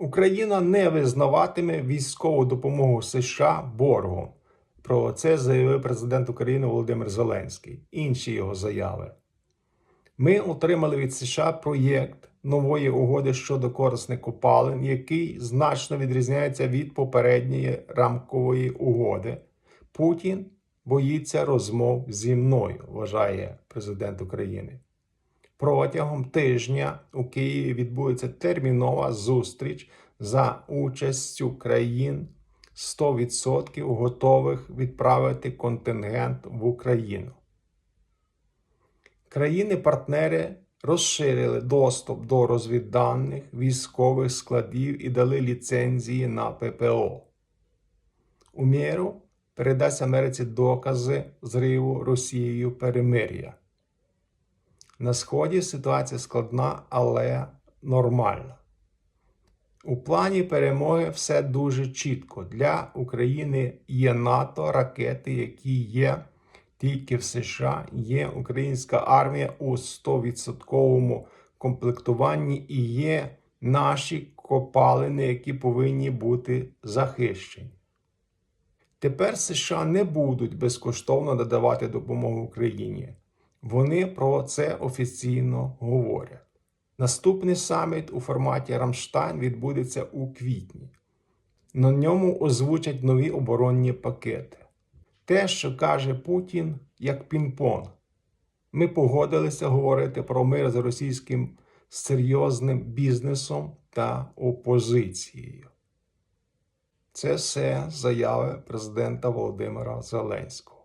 Україна не визнаватиме військову допомогу США боргом. Про це заявив президент України Володимир Зеленський. Інші його заяви. Ми отримали від США проєкт нової угоди щодо корисних копалин, який значно відрізняється від попередньої рамкової угоди. Путін боїться розмов зі мною, вважає президент України. Протягом тижня у Києві відбудеться термінова зустріч за участю країн 100% готових відправити контингент в Україну. Країни-партнери розширили доступ до розвідданих військових складів і дали ліцензії на ППО. У міру передасть Америці докази зриву Росією перемир'я. На Сході ситуація складна, але нормальна. У плані перемоги все дуже чітко. Для України є НАТО, ракети, які є тільки в США, є українська армія у 100% комплектуванні і є наші копалини, які повинні бути захищені. Тепер США не будуть безкоштовно надавати допомогу Україні. Вони про це офіційно говорять. Наступний саміт у форматі Рамштайн відбудеться у квітні. На ньому озвучать нові оборонні пакети. Те, що каже Путін, як пінг-понг. Ми погодилися говорити про мир з російським серйозним бізнесом та опозицією. Це все заяви президента Володимира Зеленського.